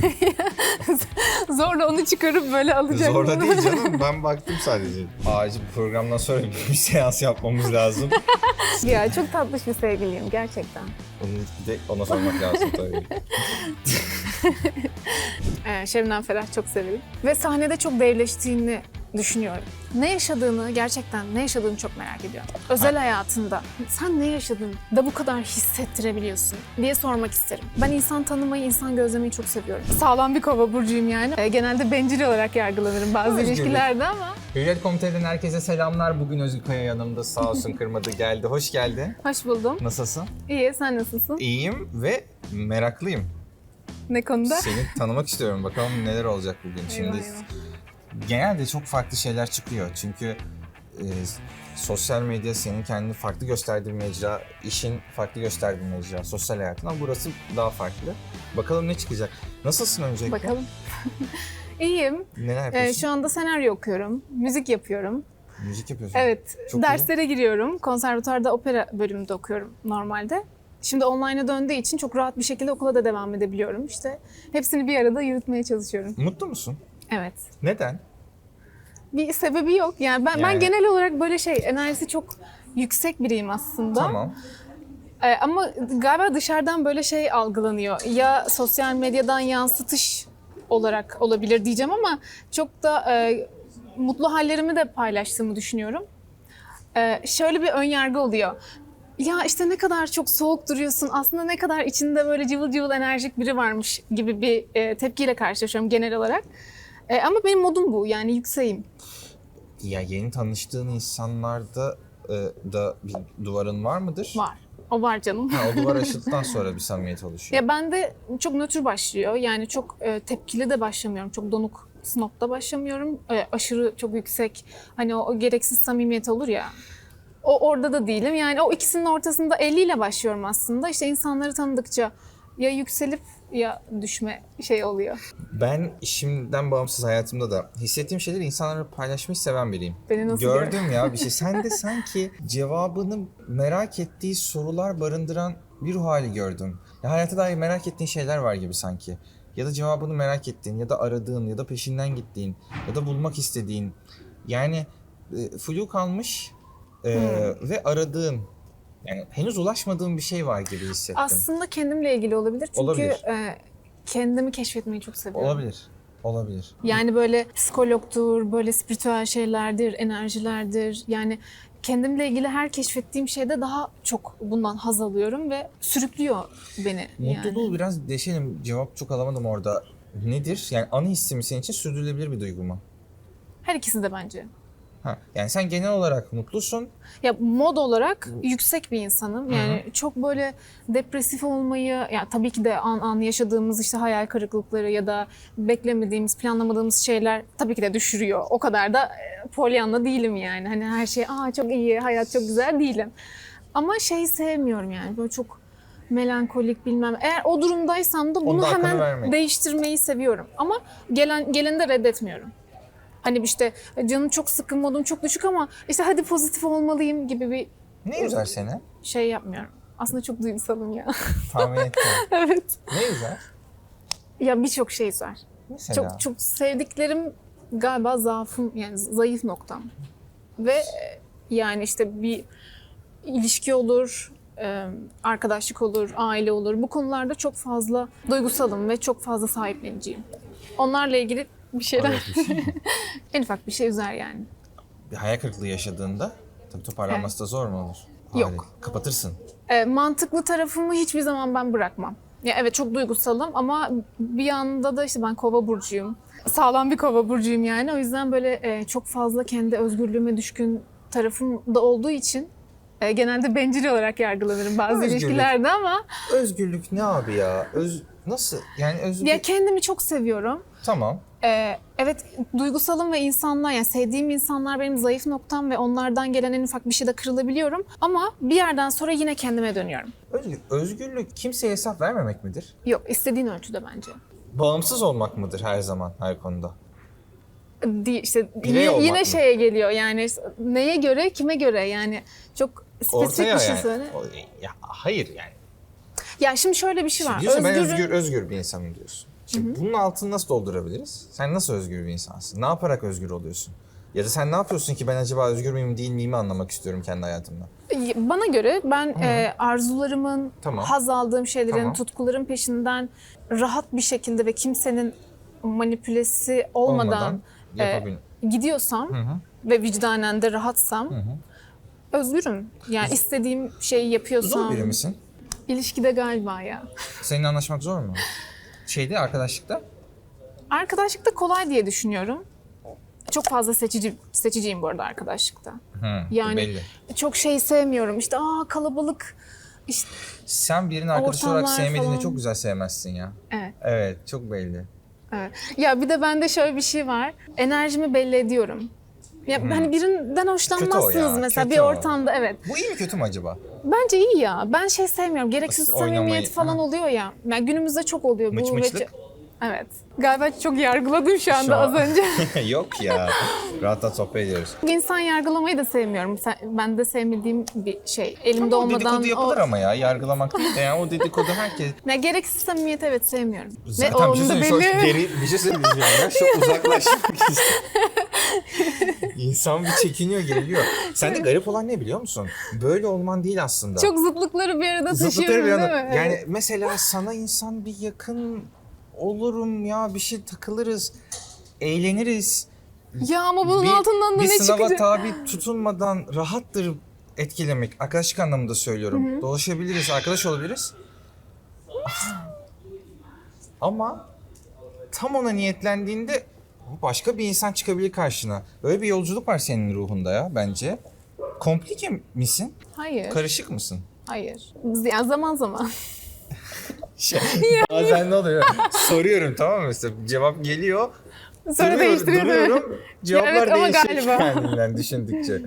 Zorla onu çıkarıp böyle alacak. Zorla değil canım. Ben baktım sadece. Acil bu programdan sonra bir seans yapmamız lazım. ya çok tatlış bir sevgiliyim gerçekten. Onu de ona sormak lazım tabii. Ee, Şebnem Ferah çok severim. Ve sahnede çok devleştiğini düşünüyorum. Ne yaşadığını gerçekten ne yaşadığını çok merak ediyorum. Özel hayatında sen ne yaşadın da bu kadar hissettirebiliyorsun diye sormak isterim. Ben insan tanımayı, insan gözlemeyi çok seviyorum. Sağlam bir kova burcuyum yani. Ee, genelde bencil olarak yargılanırım bazı Özgürlük. ilişkilerde ama. Hürriyet Komite'den herkese selamlar. Bugün Özgür Kaya yanımda sağ olsun kırmadı geldi. Hoş geldin. Hoş buldum. Nasılsın? İyi, sen nasılsın? İyiyim ve meraklıyım. Ne konuda? Seni tanımak istiyorum. Bakalım neler olacak bugün. Şimdi Eyvah, eyvah. Genelde çok farklı şeyler çıkıyor. Çünkü e, sosyal medya senin kendini farklı gösterdiğin mecra, işin farklı gösterdiğin mecra, sosyal hayatın ama burası daha farklı. Bakalım ne çıkacak. Nasılsın öncelikle? Bakalım. İyiyim. Neler Ee, yapıyorsun? şu anda senaryo okuyorum, müzik yapıyorum. Müzik yapıyorsun. Evet, Çok iyi. derslere giriyorum. Konservatuarda opera bölümünde okuyorum normalde. Şimdi online'a döndüğü için çok rahat bir şekilde okula da devam edebiliyorum. İşte hepsini bir arada yürütmeye çalışıyorum. Mutlu musun? Evet. Neden? Bir sebebi yok. Yani ben ben Yani- genel olarak böyle şey enerjisi çok yüksek biriyim aslında. Tamam. Ee, ama galiba dışarıdan böyle şey algılanıyor. Ya sosyal medyadan yansıtış olarak olabilir diyeceğim ama çok da e, mutlu hallerimi de paylaştığımı düşünüyorum. Ee, şöyle bir ön yargı oluyor. Ya işte ne kadar çok soğuk duruyorsun. Aslında ne kadar içinde böyle cıvıl cıvıl enerjik biri varmış gibi bir e, tepkiyle karşılaşıyorum genel olarak. E, ama benim modum bu. Yani yükseğim. Ya yeni tanıştığın insanlarda e, da bir duvarın var mıdır? Var. O var canım. Ha, o duvar aşıldıktan sonra bir samimiyet oluşuyor. Ya bende çok nötr başlıyor. Yani çok e, tepkili de başlamıyorum. Çok donuk snopta başlamıyorum. E, aşırı çok yüksek hani o, o gereksiz samimiyet olur ya. O orada da değilim. Yani o ikisinin ortasında 50 ile başlıyorum aslında. İşte insanları tanıdıkça ya yükselip ya düşme şey oluyor. Ben işimden bağımsız hayatımda da hissettiğim şeyleri insanlarla paylaşmayı seven biriyim. Beni nasıl Gördüm ya bir şey. Sen de sanki cevabını merak ettiği sorular barındıran bir ruh hali gördüm. Ya hayata dair merak ettiğin şeyler var gibi sanki. Ya da cevabını merak ettiğin ya da aradığın ya da peşinden gittiğin ya da bulmak istediğin. Yani e, flu kalmış e, ve aradığın yani henüz ulaşmadığın bir şey var gibi hissettim. Aslında kendimle ilgili olabilir. Çünkü Olabilir. e, kendimi keşfetmeyi çok seviyorum. Olabilir. Olabilir. Yani böyle psikologtur, böyle spiritüel şeylerdir, enerjilerdir. Yani kendimle ilgili her keşfettiğim şeyde daha çok bundan haz alıyorum ve sürüklüyor beni. Mutluluğu yani. biraz deşelim. Cevap çok alamadım orada. Nedir? Yani anı hissi mi senin için sürdürülebilir bir duygu mu? Her ikisi de bence. Ha, yani sen genel olarak mutlusun. Ya mod olarak yüksek bir insanım. Yani çok böyle depresif olmayı, ya tabii ki de an an yaşadığımız işte hayal kırıklıkları ya da beklemediğimiz, planlamadığımız şeyler tabii ki de düşürüyor. O kadar da e, polyanla değilim yani. Hani her şey aa çok iyi, hayat çok güzel değilim. Ama şeyi sevmiyorum yani böyle çok melankolik bilmem. Eğer o durumdaysam da bunu Onda hakkını hemen vermek. değiştirmeyi seviyorum. Ama gelen geleni de reddetmiyorum. Hani işte canım çok sıkın, modum çok düşük ama işte hadi pozitif olmalıyım gibi bir Ne güzel seni. şey yapmıyorum. Aslında çok duygusalım ya. Tahmin ettim. evet. ne güzel. Ya birçok şey var. Mesela. Çok çok sevdiklerim galiba zaafım yani zayıf noktam. Ve e, yani işte bir ilişki olur, e, arkadaşlık olur, aile olur. Bu konularda çok fazla duygusalım ve çok fazla sahipleniciyim. Onlarla ilgili bir şeyler, Evet, şey. en ufak bir şey üzer yani. bir hayal kırıklığı yaşadığında tabii toparlanması da zor mu olur? Yok. Hali. Kapatırsın. E, mantıklı tarafımı hiçbir zaman ben bırakmam. Ya evet çok duygusalım ama bir yanda da işte ben kova burcuyum. Sağlam bir kova burcuyum yani. O yüzden böyle e, çok fazla kendi özgürlüğüme düşkün tarafım da olduğu için e, genelde bencil olarak yargılanırım bazı Özgürlük. ilişkilerde ama Özgürlük ne abi ya? Öz nasıl? Yani özgürlük. ya kendimi çok seviyorum. Tamam. E, evet duygusalım ve insanlar yani sevdiğim insanlar benim zayıf noktam ve onlardan gelen en ufak bir şeyde kırılabiliyorum. Ama bir yerden sonra yine kendime dönüyorum. Özgür, özgürlük kimseye hesap vermemek midir? Yok istediğin ölçüde bence. Bağımsız olmak mıdır her zaman her konuda? Di- işte Birey yine, olmak yine mı? şeye geliyor yani neye göre kime göre yani çok spesifik Ortaya bir şey yani. söyle. O- Ya hayır yani. Ya şimdi şöyle bir şey var. Diyorsun ben özgür özgür bir insanım diyorsun. Şimdi bunun altını nasıl doldurabiliriz? Sen nasıl özgür bir insansın? Ne yaparak özgür oluyorsun? Ya da sen ne yapıyorsun ki ben acaba özgür müyüm değil miyim anlamak istiyorum kendi hayatımda. Bana göre ben e, arzularımın, Tamam. haz aldığım şeylerin, Tamam. tutkuların peşinden rahat bir şekilde ve kimsenin manipülesi olmadan, Olmadan e, gidiyorsam Hı hı. ve vicdanen de rahatsam Hı hı. özgürüm. Yani istediğim şeyi yapıyorsam. Zor biri misin? İlişkide galiba ya. Seninle anlaşmak zor mu? Şeyde arkadaşlıkta? Arkadaşlıkta kolay diye düşünüyorum. Çok fazla seçici seçiciyim bu arada arkadaşlıkta. Hı, Yani- belli. Çok şey sevmiyorum. İşte aa kalabalık. İşte Sen birini arkadaş olarak Ortamlar sevmediğinde falan. çok güzel sevmezsin ya. evet. Evet çok belli. Evet. Ya bir de bende şöyle bir şey var. Enerjimi belli ediyorum. Ya hani birinden hoşlanmazsınız Hmm. ya, mesela kötü bir o. ortamda evet. Bu iyi mi kötü mü acaba? Bence iyi ya. Ben şey sevmiyorum. Gereksiz oynamayı- samimiyet falan Ha. oluyor ya. Yani günümüzde çok oluyor Mıç bu. mıçlık? Evet. Galiba çok yargıladım şu anda Şu an- az önce. Yok ya. rahat rahat sohbet ediyoruz. İnsan yargılamayı da sevmiyorum. Sen, ben de sevmediğim bir şey. Elimde o olmadan dedikodu yapılır ama ya. Yargılamak değil de yani o dedikodu herkes... Ya gereksiz samimiyet evet sevmiyorum. Ve bir şey da söyleyeyim. Belli. geri bir şey söyleyeceğim ya. Şu uzaklaşmak istiyorum. İnsan bir çekiniyor geliyor. Sen de garip olan ne biliyor musun? Böyle olman değil aslında. Çok zıtlıkları bir arada Zıtlıkları taşıyorum bir değil mi? Yani mesela sana insan bir yakın olurum ya bir şey takılırız. Eğleniriz. Ya ama bunun bir, altından da bir ne sınava çıkacak? tabi tutulmadan rahattır etkilemek. Arkadaşlık anlamında söylüyorum. Dolaşabiliriz, arkadaş olabiliriz. Ama tam ona niyetlendiğinde başka bir insan çıkabilir karşına. Böyle bir yolculuk var senin ruhunda ya bence. Komplike misin? Hayır. Karışık mısın? Hayır. Yani zaman zaman. Şey, bazen ne oluyor? Soruyorum tamam mı? Mesela cevap geliyor. Sonra değiştiriyor duruyorum. Cevaplar evet ama değişir galiba. kendinden düşündükçe.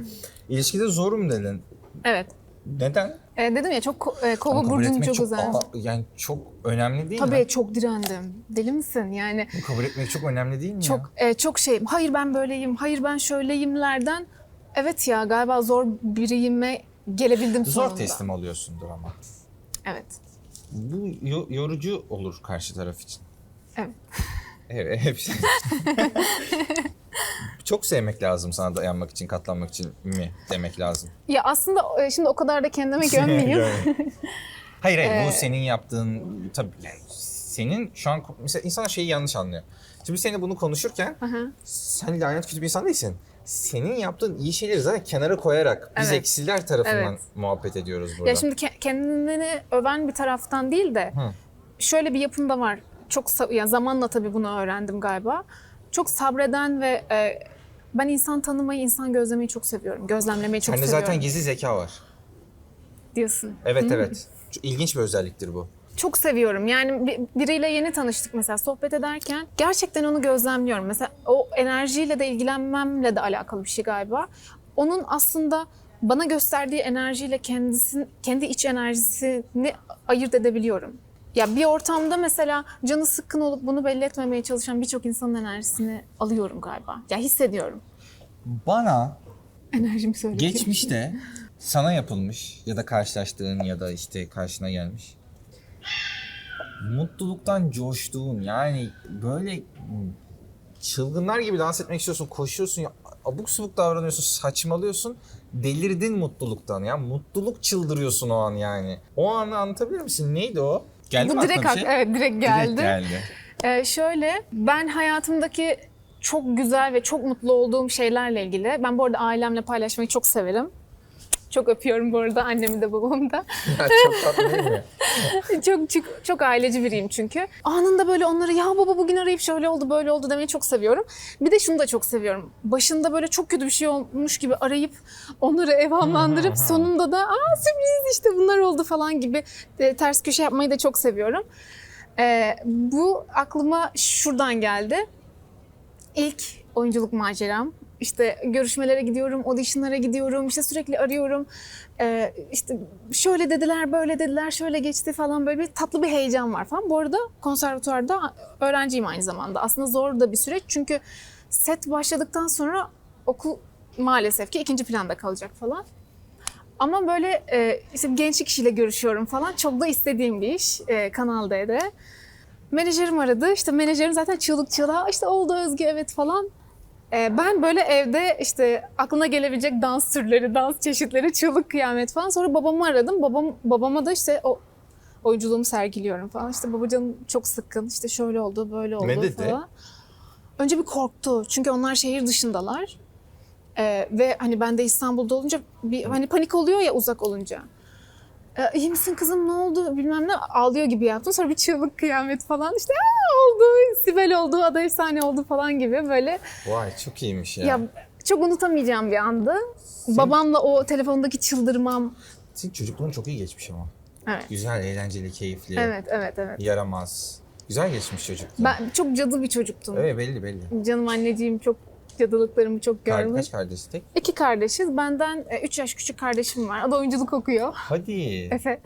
İlişkide zorum dedin. Evet. Neden? E, dedim ya çok ko- e, kova etmek çok, çok, özel. Aa, yani çok önemli değil Tabii mi? çok direndim. Deli misin? Yani Bu kabul etmek çok önemli değil mi çok e, çok şeyim. Hayır ben böyleyim. Hayır ben şöyleyimlerden. Evet ya galiba zor biriyime gelebildim ya? Zor sonunda. teslim oluyorsundur ama. Evet. Bu yo- yorucu olur karşı taraf için. Evet. Evet, hepsi. çok sevmek lazım sana dayanmak için, katlanmak için mi demek lazım? Ya aslında e, şimdi o kadar da kendime gömmeyeyim. hayır hayır Ee, bu senin yaptığın tabii senin şu an mesela insanlar şeyi yanlış anlıyor. Şimdi seninle bunu konuşurken Aha. sen lanet kötü bir insan değilsin. Senin yaptığın iyi şeyleri zaten kenara koyarak biz Evet. eksiler tarafından Evet. muhabbet ediyoruz burada. Ya şimdi ke- kendini öven bir taraftan değil de Hı. şöyle bir yapım da var. Çok sa- ya zamanla tabii bunu öğrendim galiba. Çok sabreden ve e, ben insan tanımayı, insan gözlemeyi çok seviyorum. Gözlemlemeyi çok Sende seviyorum. zaten gizli zeka var. diyorsun. Evet evet. Çok ilginç bir özelliktir bu. Çok seviyorum. Yani bi- biriyle yeni tanıştık mesela sohbet ederken gerçekten onu gözlemliyorum. Mesela o enerjiyle de ilgilenmemle de alakalı bir şey galiba. Onun aslında bana gösterdiği enerjiyle kendisinin kendi iç enerjisini ayırt edebiliyorum. Ya bir ortamda mesela canı sıkkın olup bunu belli etmemeye çalışan birçok insanın enerjisini alıyorum galiba. Ya hissediyorum. Bana Enerjimi söylüyorum. geçmişte sana yapılmış ya da karşılaştığın ya da işte karşına gelmiş mutluluktan coştuğun yani böyle çılgınlar gibi dans etmek istiyorsun, koşuyorsun, ya, abuk subuk davranıyorsun, saçmalıyorsun. Delirdin mutluluktan ya. Mutluluk çıldırıyorsun o an yani. O anı anlatabilir misin? Neydi o? Geldi Bu direkt şey? evet direkt geldi. Direkt geldi. Ee, şöyle, ben hayatımdaki çok güzel ve çok mutlu olduğum şeylerle ilgili, ben bu arada ailemle paylaşmayı çok severim. Çok öpüyorum bu arada annemi de babamı da. Ya çok tatlı değil mi? çok, çok çok aileci biriyim çünkü. Anında böyle onları ya baba bugün arayıp şöyle oldu böyle oldu demeyi çok seviyorum. Bir de şunu da çok seviyorum. Başında böyle çok kötü bir şey olmuş gibi arayıp onları evhamlandırıp sonunda da aa sürpriz işte bunlar oldu falan gibi e, ters köşe yapmayı da çok seviyorum. Ee, bu aklıma şuradan geldi. İlk oyunculuk maceram. İşte görüşmelere gidiyorum, auditionlara gidiyorum, işte sürekli arıyorum. Ee, işte şöyle dediler, böyle dediler, şöyle geçti falan böyle bir tatlı bir heyecan var falan. Bu arada konservatuarda öğrenciyim aynı zamanda. Aslında zor da bir süreç çünkü set başladıktan sonra okul maalesef ki ikinci planda kalacak falan. Ama böyle e, işte gençlik kişiyle görüşüyorum falan. Çok da istediğim bir iş e, Kanal D'de. Menajerim aradı. İşte menajerim zaten çığlık çığlığa işte oldu Özge evet falan. Ee, ben böyle evde işte aklına gelebilecek dans türleri, dans çeşitleri, çığlık kıyamet falan. Sonra babamı aradım. Babam babama da işte o oyunculuğumu sergiliyorum falan. İşte babacığım çok sıkkın. İşte şöyle oldu, böyle oldu Ne dedi? falan. Önce bir korktu. Çünkü onlar şehir dışındalar. Ee, ve hani ben de İstanbul'da olunca bir hani panik oluyor ya uzak olunca. Ee, iyi misin kızım ne oldu bilmem ne ağlıyor gibi yaptım. Sonra bir çığlık kıyamet falan işte Aa, oldu Sibel oldu Ada Efsane oldu falan gibi böyle. Vay çok iyiymiş ya. Ya çok unutamayacağım bir andı. Babamla o telefondaki çıldırmam. Senin çocukluğun çok iyi geçmiş ama. Evet. Güzel, eğlenceli, keyifli, Evet, evet, evet. yaramaz. Güzel geçmiş çocukluğun. Ben çok cadı bir çocuktum. Evet belli belli. Canım anneciğim çok cadılıklarımı çok görmüş. Kaç kardeşi tek? İki kardeşiz. Benden 3 yaş küçük kardeşim var. O da oyunculuk okuyor. Hadi. Efe.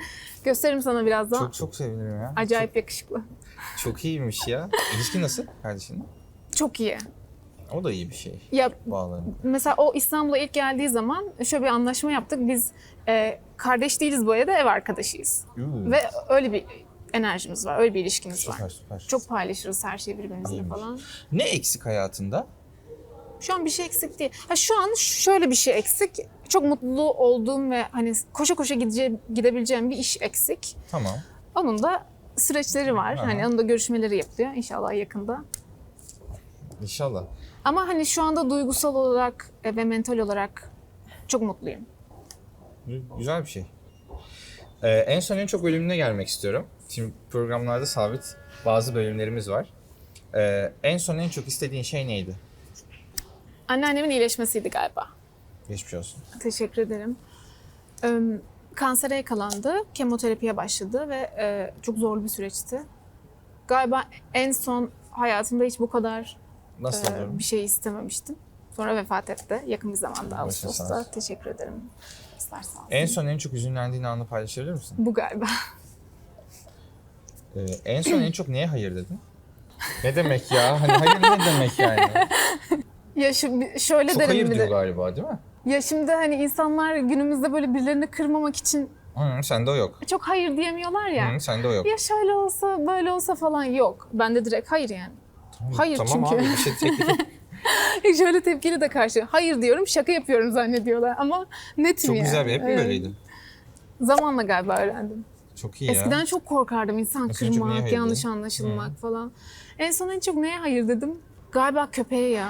Gösteririm sana birazdan. Çok çok sevinirim ya. Acayip yakışıklı. Çok, çok iyiymiş ya. İlişki nasıl kardeşinle? Çok iyi. O da iyi bir şey. Ya Bağlanın. mesela o İstanbul'a ilk geldiği zaman şöyle bir anlaşma yaptık. Biz e, kardeş değiliz bu arada ev arkadaşıyız. Uuu, Ve öyle bir enerjimiz var, öyle bir ilişkimiz var. Süper süper. Çok paylaşırız her şeyi birbirimizle İyiymiş. falan. Ne eksik hayatında? Şu an bir şey eksik değil. Ha, şu an şöyle bir şey eksik. Çok mutlu olduğum ve hani koşa koşa gidebileceğim bir iş eksik. Tamam. Onun da süreçleri var. Aha. Hani onun da görüşmeleri yapılıyor inşallah yakında. İnşallah. Ama hani şu anda duygusal olarak e, ve mental olarak çok mutluyum. Güzel bir şey. Ee, en son en çok bölümüne gelmek istiyorum. Şimdi programlarda sabit bazı bölümlerimiz var. Ee, en son en çok istediğin şey neydi? Anneannemin iyileşmesiydi galiba. Geçmiş olsun. Teşekkür ederim. Ee, kansere yakalandı, kemoterapiye başladı ve e, çok zorlu bir süreçti. Galiba en son hayatımda hiç bu kadar Nasıl e, bir şey istememiştim. Sonra vefat etti yakın bir zamanda Başın sağ Ağustos'ta. olsun. Teşekkür ederim. İster sağ olsun. En son en çok üzünlendiğin anı paylaşabilir misin? Bu galiba. Ee, en son en çok neye hayır dedin? Ne demek ya? Hani hayır ne demek yani? ya şimdi şöyle Çok derim hayır bir diyor de. galiba değil mi? Ya şimdi hani insanlar günümüzde böyle birilerini kırmamak için Hı, sende o yok. çok hayır diyemiyorlar ya. Hı, sende o yok. Ya şöyle olsa böyle olsa falan yok. Bende direkt hayır yani. Hayır tamam çünkü. abi bir şey teklif Şöyle tepkili de karşı. Hayır diyorum şaka yapıyorum zannediyorlar ama netim Çok yani. güzel bir hep mi Evet. böyleydi? Zamanla galiba öğrendim. Çok iyi ya. Eskiden çok korkardım insan Mesela en çok neye kırmak, hayır yanlış dedin? anlaşılmak falan. En son en çok neye hayır dedim? Galiba köpeğe ya.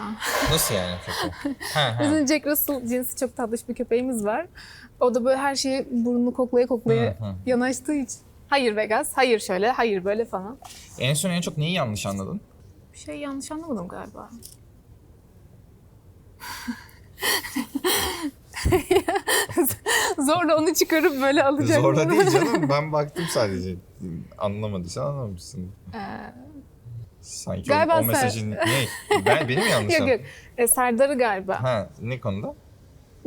Nasıl yani? Ha, ha. Bizim Jack Russell cinsi çok tatlış bir köpeğimiz var. O da böyle her şeyi burnunu koklaya koklaya Hı, hı. yanaştığı için. Hayır Vegas, hayır şöyle, hayır böyle falan. En son en çok neyi yanlış anladın? Bir şey yanlış anlamadım galiba. Zorla onu çıkarıp böyle alacağım. Zorla değil canım. Ben baktım sadece. Anlamadıysan anlamamışsın. Ee, Sanki Galiba o, o sen- mesajın ne? Ben benim mi yanlış yok yok. E, Serdar'ı galiba. Ha ne konuda?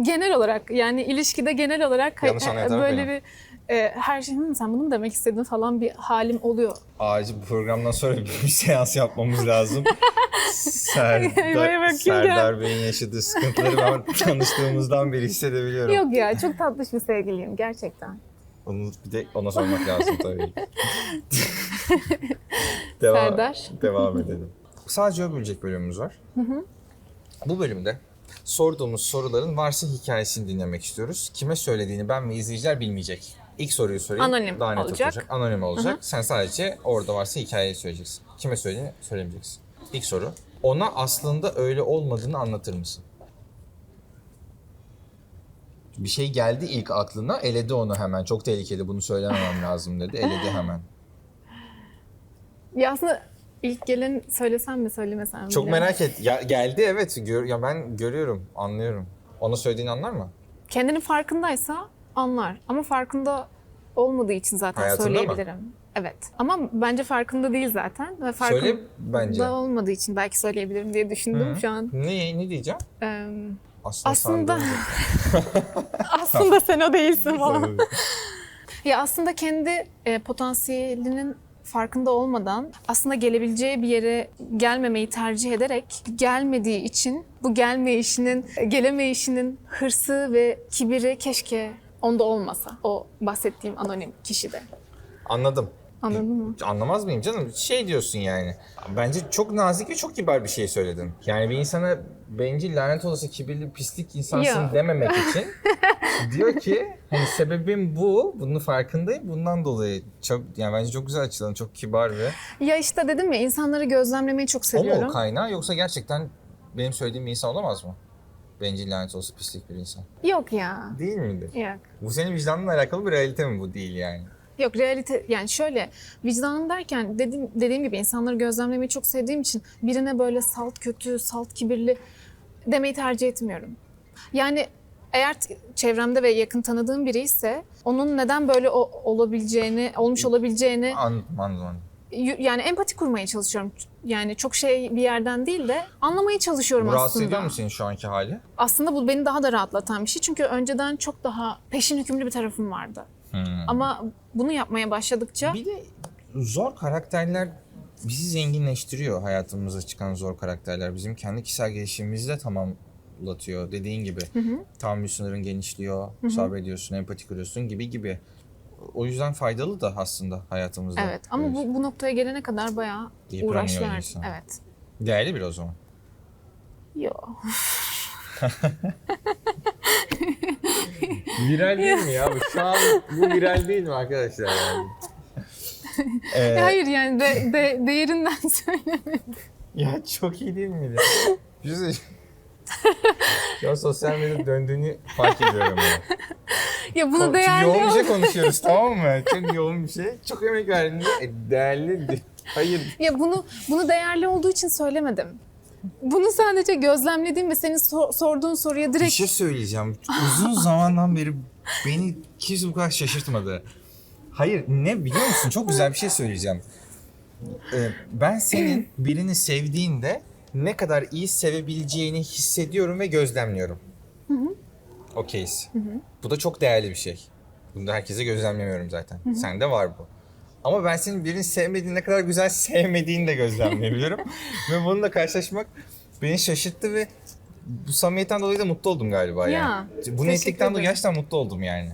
Genel olarak yani ilişkide genel olarak Yanlış e, böyle benim. bir e, her şey "Hı, sen bunu mu demek istedin falan bir halim oluyor. Acil bu programdan sonra bir seans yapmamız lazım. Serdar, Serdar Bey'in yaşadığı sıkıntıları ben tanıştığımızdan beri hissedebiliyorum. Yok ya çok tatlış bir sevgiliyim gerçekten. Onu bir de ona sormak lazım tabii. devam, Serdar. Devam edelim. Sadece o bölecek bölümümüz var. Bu bölümde sorduğumuz soruların varsa hikayesini dinlemek istiyoruz. Kime söylediğini ben ve izleyiciler bilmeyecek. İlk soruyu sorayım. Anonim daha net olacak. oturacak. Anonim olacak. Hı hı. Sen sadece orada varsa hikayeyi söyleyeceksin. Kime söylediğini söylemeyeceksin. İlk soru. Ona aslında öyle olmadığını anlatır mısın? Bir şey geldi ilk aklına, eledi onu hemen. Çok tehlikeli, bunu söylememem lazım dedi. Eledi hemen. Ya aslında ilk gelen söylesem mi söylemesem mi? Çok bilemedim. merak et. Ya, geldi evet. Gör, ya ben görüyorum, anlıyorum. Ona söylediğini anlar mı? Kendinin farkındaysa anlar. Ama farkında olmadığı için zaten Hayatında mı? söyleyebilirim. Evet. Ama bence farkında değil zaten. Ve farkında Söyle bence. olmadığı için belki söyleyebilirim diye düşündüm Hı. şu an. Ne, ne diyeceğim? Ee, Aslında, Aslında- aslında sen o değilsin falan. Ya aslında kendi e, potansiyelinin farkında olmadan aslında gelebileceği bir yere gelmemeyi tercih ederek gelmediği için bu gelmeyişinin, gelemeyişinin hırsı ve kibiri keşke onda olmasa. O bahsettiğim anonim kişide. Anladım. Anladın mı? Anlamaz mıyım canım? Şey diyorsun yani. Bence çok nazik ve çok kibar bir şey söyledin. Yani bir insana bencil, lanet olası, kibirli, pislik insansın Ya. dememek için diyor ki hani sebebim bu, bunun farkındayım. Bundan dolayı çok yani bence çok güzel açılan, çok kibar ve Ya işte dedim ya insanları gözlemlemeyi çok o mu seviyorum. o kaynağı yoksa gerçekten benim söylediğim bir insan olamaz mı? Bencil, lanet olası, pislik bir insan. Yok ya. Değil midir? Yok. Bu senin vicdanınla alakalı bir realite mi bu değil yani? Yok realite yani şöyle vicdanım derken dediğim, dediğim gibi insanları gözlemlemeyi çok sevdiğim için birine böyle salt kötü, salt kibirli demeyi tercih etmiyorum. Yani eğer çevremde ve yakın tanıdığım biri ise onun neden böyle o- olabileceğini, olmuş olabileceğini Anladım, anladım. anladım. y- yani empati kurmaya çalışıyorum. Yani çok şey bir yerden değil de anlamaya çalışıyorum Bu rahatsız aslında. ediyor mu senin şu anki hali? Aslında bu beni daha da rahatlatan bir şey. Çünkü önceden çok daha peşin hükümlü bir tarafım vardı. Hmm. Ama bunu yapmaya başladıkça Bir de zor karakterler bizi zenginleştiriyor hayatımıza çıkan zor karakterler. Bizim kendi kişisel gelişimimizi de tamamlatıyor dediğin gibi. Tahammül sınırın genişliyor, sabrediyorsun, empati kuruyorsun gibi gibi. O yüzden faydalı da aslında hayatımızda. Evet ama bu, bu noktaya gelene kadar bayağı uğraş insan. Evet. Değerli bir o zaman. Yo. Viral değil mi ya? Şu an bu viral değil mi arkadaşlar yani? Ee, Hayır yani de, de, değerinden söyle. Ya çok iyi değil miydi? Bir şey. Şu an sosyal medya döndüğünü fark ediyorum ya. Ya bunu Çok değerli yoğun bir şey konuşuyoruz tamam mı? Çok yoğun bir şey. Çok emek verdiğinde e, değerli. de- Hayır. Ya bunu bunu değerli olduğu için söylemedim. Bunu sadece gözlemlediğim ve senin sor- sorduğun soruya Bir direkt şey söyleyeceğim. Uzun zamandan beri beni kimse bu kadar şaşırtmadı. Hayır ne biliyor musun? Çok güzel bir şey söyleyeceğim. Ee, ben senin birini sevdiğinde ne kadar iyi sevebileceğini hissediyorum ve gözlemliyorum. Okeyiz. Bu da çok değerli bir şey. Bunu da herkese gözlemlemiyorum zaten. Sende var bu. Ama ben senin birini sevmediğini ne kadar güzel sevmediğini de gözlemleyebiliyorum. ve bununla karşılaşmak beni şaşırttı ve bu samimiyetten dolayı da mutlu oldum galiba Ya, yani. Bu teşekkür netlikten dolayı gerçekten mutlu oldum yani.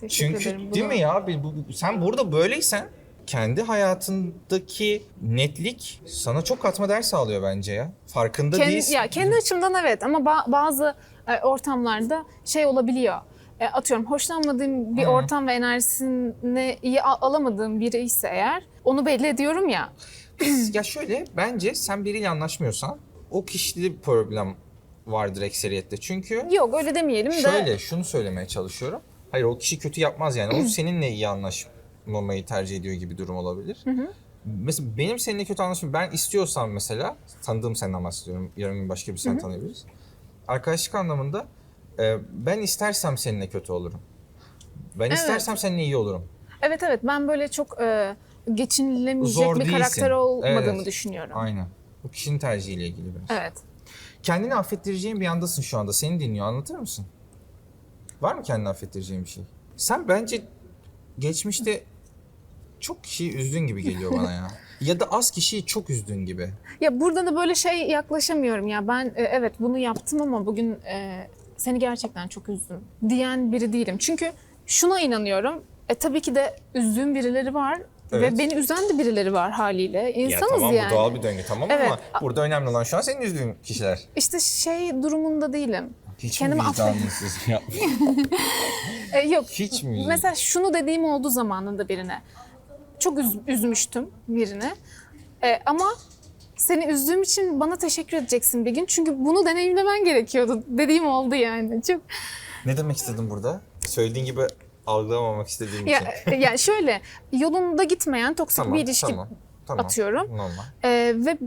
Teşekkür Çünkü ederim. değil Bunu- mi ya? Bir- bu- sen burada böyleysen kendi hayatındaki netlik sana çok katma değer sağlıyor bence ya. Farkında Kendi, değilsin. ya kendi açımdan evet ama ba- bazı e, ortamlarda şey olabiliyor. E, atıyorum hoşlanmadığım bir Hı. ortam ve enerjisini iyi al- alamadığım biri ise eğer onu belli ediyorum ya. ya şöyle bence sen biriyle anlaşmıyorsan o kişide bir problem vardır ekseriyette. Çünkü Yok öyle demeyelim de. şöyle şunu söylemeye çalışıyorum. Hayır o kişi kötü yapmaz yani. O seninle iyi anlaşmamayı tercih ediyor gibi durum olabilir. Mesela benim seninle kötü anlaşmam ben istiyorsam mesela tanıdığım senden bahsediyorum. Yarın başka bir sen tanıyabiliriz. Arkadaşlık anlamında e, ben istersem seninle kötü olurum. Ben Evet. istersem seninle iyi olurum. Evet evet ben böyle çok e, geçinilemeyecek Zor bir değilsin. karakter olmadığımı Evet. düşünüyorum. Aynen. Bu kişinin tercihiyle ilgili biraz. Evet. Kendini affettireceğin bir andasın şu anda. Seni dinliyor. Anlatır mısın? Var mı kendini affettireceğin bir şey? Sen bence geçmişte çok kişiyi üzdün gibi geliyor bana ya. ya da az kişiyi çok üzdün gibi. Ya burada da böyle şey yaklaşamıyorum ya ben e, evet bunu yaptım ama bugün e, seni gerçekten çok üzdüm diyen biri değilim. Çünkü şuna inanıyorum. E, tabii ki de üzdüğüm birileri var Evet. ve beni üzen de birileri var haliyle. İnsanız ya tamam yani. bu doğal bir döngü tamam Evet. ama burada önemli olan şu an senin üzdüğün kişiler. İşte şey durumunda değilim. Hiç Kendimi mi yapmış? E, yok. Hiç mi? Mesela şunu dediğim oldu zamanında birine. Çok üz- üzmüştüm birine. E, ama seni üzdüğüm için bana teşekkür edeceksin bir gün. Çünkü bunu deneyimlemen gerekiyordu. Dediğim oldu yani. Çok Ne demek istedin burada? Söylediğin gibi algılamamak istediğim ya, için. yani şöyle yolunda gitmeyen toksik Tamam, bir ilişki tamam, tamam. atıyorum. Normal. e, ve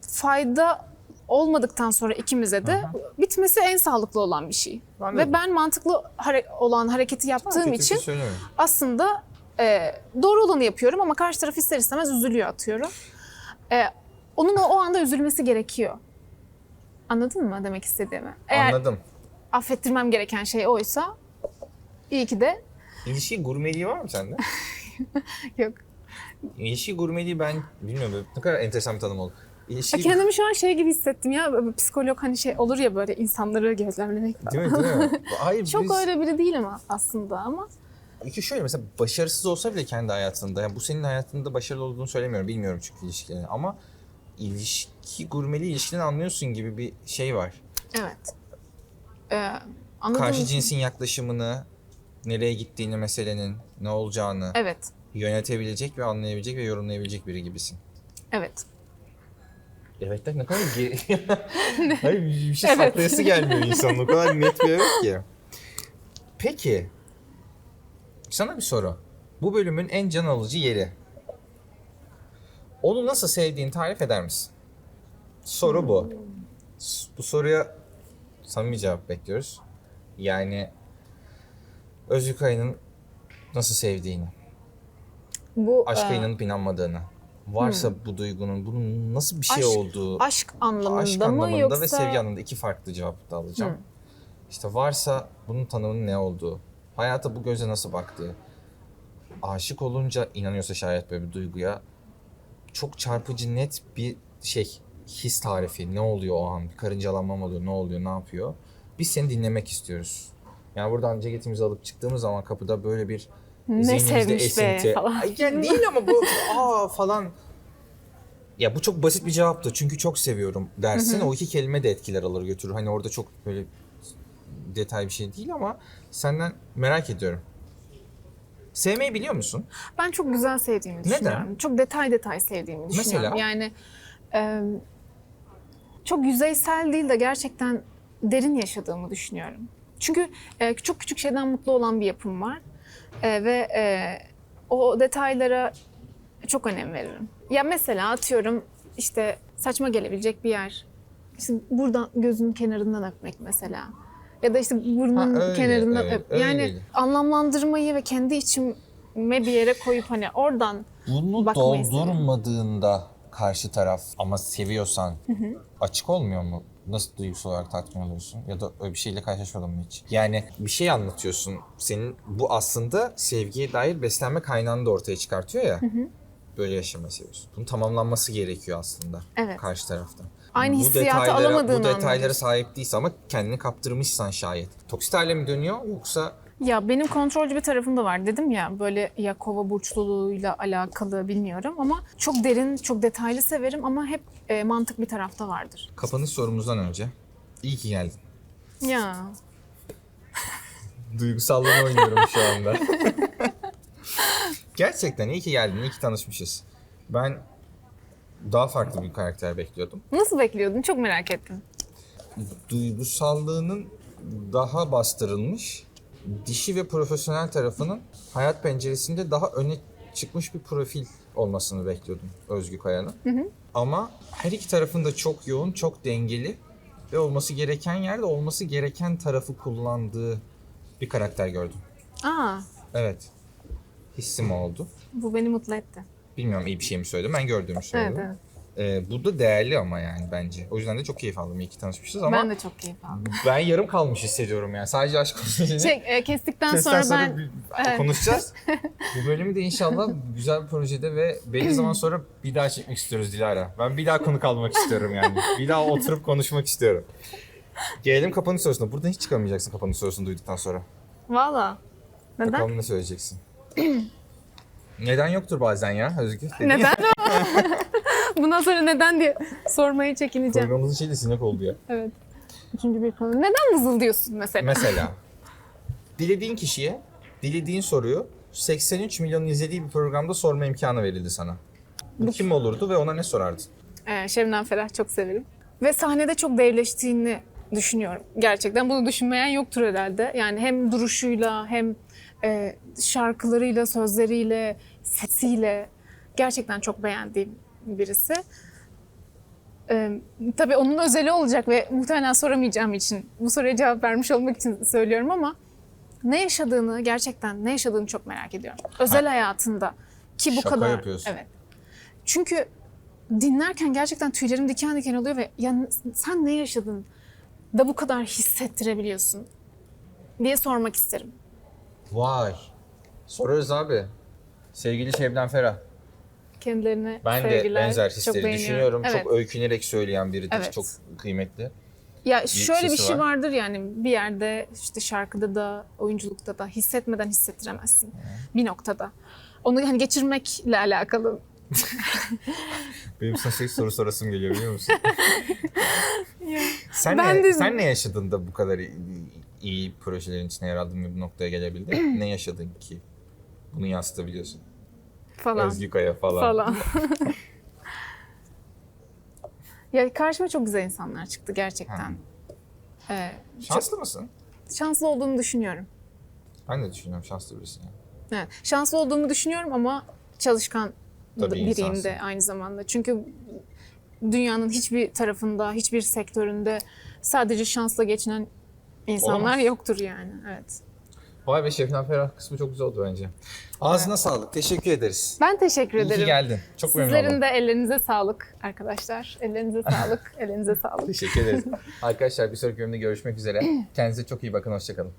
fayda olmadıktan sonra ikimize de bitmesi en sağlıklı olan bir şey. Anladım. Ve ben mantıklı hare- olan hareketi yaptığım Kötü bir için şey aslında e, doğru olanı yapıyorum ama karşı taraf ister istemez üzülüyor atıyorum. E, onun o, o anda üzülmesi gerekiyor. Anladın mı demek istediğimi? Eğer Anladım. affettirmem gereken şey oysa iyi ki de İlişki gurmeliği var mı sende? yok. İlişki gurmeliği ben bilmiyorum ne kadar enteresan bir tanım oldu. İlişki... Kendimi şu an şey gibi hissettim ya psikolog hani şey olur ya böyle insanları gözlemlemek falan. Değil mi değil mi? Hayır Çok biz... öyle biri değilim aslında ama İki şöyle mesela başarısız olsa bile kendi hayatında, yani bu senin hayatında başarılı olduğunu söylemiyorum, bilmiyorum çünkü ilişkilerini ama ilişki, gurmeli ilişkiden anlıyorsun gibi bir şey var. Evet. Ee, Karşı için- cinsin yaklaşımını, nereye gittiğini meselenin, ne olacağını Evet. yönetebilecek ve anlayabilecek ve yorumlayabilecek biri gibisin. Evet. Evet ne kadar ge- Hayır bir şey Evet. saklayası gelmiyor insanın. O kadar net bir evet ki. Peki. Sana bir soru. Bu bölümün en can alıcı yeri. Onu nasıl sevdiğini tarif eder misin? Soru bu. Bu soruya samimi cevap bekliyoruz. Yani Özgür Kaya'nın nasıl sevdiğini, Bu aşka e, inanıp inanmadığını, varsa bu duygunun bunun nasıl bir şey Aşk- olduğu, aşk anlamında aşk mı anlamında yoksa ve sevgi anlamında iki farklı cevap da alacağım. İşte varsa bunun tanımının ne olduğu, hayata bu gözle nasıl baktığı, aşık olunca inanıyorsa şayet böyle bir duyguya çok çarpıcı net bir şey, his tarifi. Ne oluyor o an? Karıncalanma mı oluyor? Ne oluyor? Ne yapıyor? Biz seni dinlemek istiyoruz. Yani buradan ceketimizi alıp çıktığımız zaman kapıda böyle bir ne sevmiş be falan. Yani değil ama bu aa falan. Ya bu çok basit bir cevaptı çünkü çok seviyorum dersin. O iki kelime de etkiler alır götürür. Hani orada çok böyle detay bir şey değil ama senden merak ediyorum. Sevmeyi biliyor musun? Ben çok güzel sevdiğimi Neden? düşünüyorum. Çok detay detay sevdiğimi düşünüyorum. Mesela? Yani e, çok yüzeysel değil de gerçekten derin yaşadığımı düşünüyorum. Çünkü e, çok küçük şeyden mutlu olan bir yapım var. E, ve e, o detaylara çok önem veririm. Ya mesela atıyorum işte saçma gelebilecek bir yer. İşte buradan gözün kenarından öpmek mesela. Ya da işte burnun Ha, öyle, kenarından evet, öp. Yani anlamlandırmayı ve kendi içime bir yere koyup hani oradan Bunu Bakmayı doldurmadığında karşı taraf ama seviyorsan açık olmuyor mu? Nasıl duygusal olarak tatmin oluyorsun? Ya da öyle bir şeyle karşılaşmadın mı hiç? Yani bir şey anlatıyorsun. Senin bu aslında sevgiye dair beslenme kaynağını da ortaya çıkartıyor ya. Böyle yaşamayı seviyorsun. Bunun tamamlanması gerekiyor aslında Evet. karşı taraftan. Aynı hissiyatı detaylara, alamadığını Bu detaylara sahip değilse ama kendini kaptırmışsan şayet. Toksit hale mi dönüyor yoksa Ya benim kontrolcü bir tarafım da var dedim ya böyle ya kova burçluluğuyla alakalı bilmiyorum ama çok derin, çok detaylı severim ama hep e, mantık bir tarafta vardır. kapanış sorumuzdan önce iyi ki geldin. Ya Duygusallığını oynuyorum şu anda. Gerçekten iyi ki geldin, iyi ki tanışmışız. Ben daha farklı bir karakter bekliyordum. nasıl bekliyordun? Çok merak ettim. Duygusallığının daha bastırılmış, dişi ve profesyonel tarafının hayat penceresinde daha öne çıkmış bir profil olmasını bekliyordum Özgü Kaya'nın. Ama her iki tarafında çok yoğun, çok dengeli ve olması gereken yerde olması gereken tarafı kullandığı bir karakter gördüm. Aa, Evet. Hissim oldu. bu beni mutlu etti. Bilmiyorum iyi bir şey mi söyledim. Ben gördüğümü Evet, söyledim. evet. Ee, bu da değerli ama yani bence. O yüzden de çok keyif aldım. İyi ki tanışmışız ama Ben ben, de çok keyif aldım. yarım kalmış hissediyorum yani. Sadece aşk konusunu Şey, e, kestikten sonra ben bir- Evet. konuşacağız. bu bölümü de inşallah güzel bir projede ve belli zaman sonra bir daha çekmek istiyoruz Dilara. Ben bir daha konuk almak istiyorum yani. Bir daha oturup konuşmak istiyorum. Gelelim kapanış sorusuna. Buradan hiç çıkamayacaksın kapanış sorusunu duyduktan sonra. valla. Neden? Bakalım ne söyleyeceksin. Neden yoktur bazen ya Özgür? Neden? Bundan sonra neden diye sormaya çekineceğim. Programımızın şeyi de sinek oldu ya. Evet. Üçüncü bir konu. Neden vızıldıyorsun mesela? Mesela dilediğin kişiye dilediğin soruyu 83 milyon izlediği bir programda sorma imkanı verildi sana. Bu kim olurdu ve ona ne sorardın? Ee, Şebnem Ferah çok severim. Ve sahnede çok devleştiğini düşünüyorum. Gerçekten bunu düşünmeyen yoktur herhalde. Yani hem duruşuyla hem e, şarkılarıyla, sözleriyle, sesiyle gerçekten çok beğendiğim birisi. Ee, tabii onun özeli olacak ve muhtemelen soramayacağım için bu soruya cevap vermiş olmak için söylüyorum ama ne yaşadığını gerçekten ne yaşadığını çok merak ediyorum. Özel hayatında ki bu Şaka kadar yapıyorsun. evet. Çünkü dinlerken gerçekten tüylerim diken diken oluyor ve ya sen ne yaşadın da bu kadar hissettirebiliyorsun diye sormak isterim. Vay. Sorarız abi. Sevgili Şebnem Ferah. Kendilerine Ben sevgiler. de benzer çok hisleri beğeniyorum. düşünüyorum. Evet. Çok öykünerek söyleyen biridir. Evet. Çok kıymetli. Ya şöyle bir sesi şey var. vardır yani bir yerde işte şarkıda da oyunculukta da hissetmeden hissettiremezsin bir noktada. Onu hani geçirmekle alakalı. Benim sana şey soru sorasım geliyor biliyor musun? sen, Ben ne, de- sen ne yaşadın da bu kadar iyi, projelerin içine yer aldın ve bu noktaya gelebildin? ne yaşadın ki bunu yansıtabiliyorsun? falan Özgü Kaya falan. falan. ya karşıma çok güzel insanlar çıktı gerçekten. Ee, Şanslı mısın? şanslı olduğumu düşünüyorum. Ben de düşünüyorum şanslı birisin. yani. Evet, şanslı olduğumu düşünüyorum ama çalışkan Tabii biriyim insansın. de aynı zamanda. Çünkü dünyanın hiçbir tarafında, hiçbir sektöründe sadece şansla geçinen insanlar Olamaz. yoktur yani. Evet. Vay be Şefna Ferah kısmı çok güzel oldu bence. Ağzına sağlık. Teşekkür ederiz. Ben teşekkür İyi ederim. ki geldin. Çok memnun Sizlerin oldum. de ellerinize sağlık arkadaşlar. Ellerinize sağlık, ellerinize sağlık. Teşekkür ederiz. Arkadaşlar bir sonraki bölümde görüşmek üzere. Kendinize çok iyi bakın. Hoşçakalın.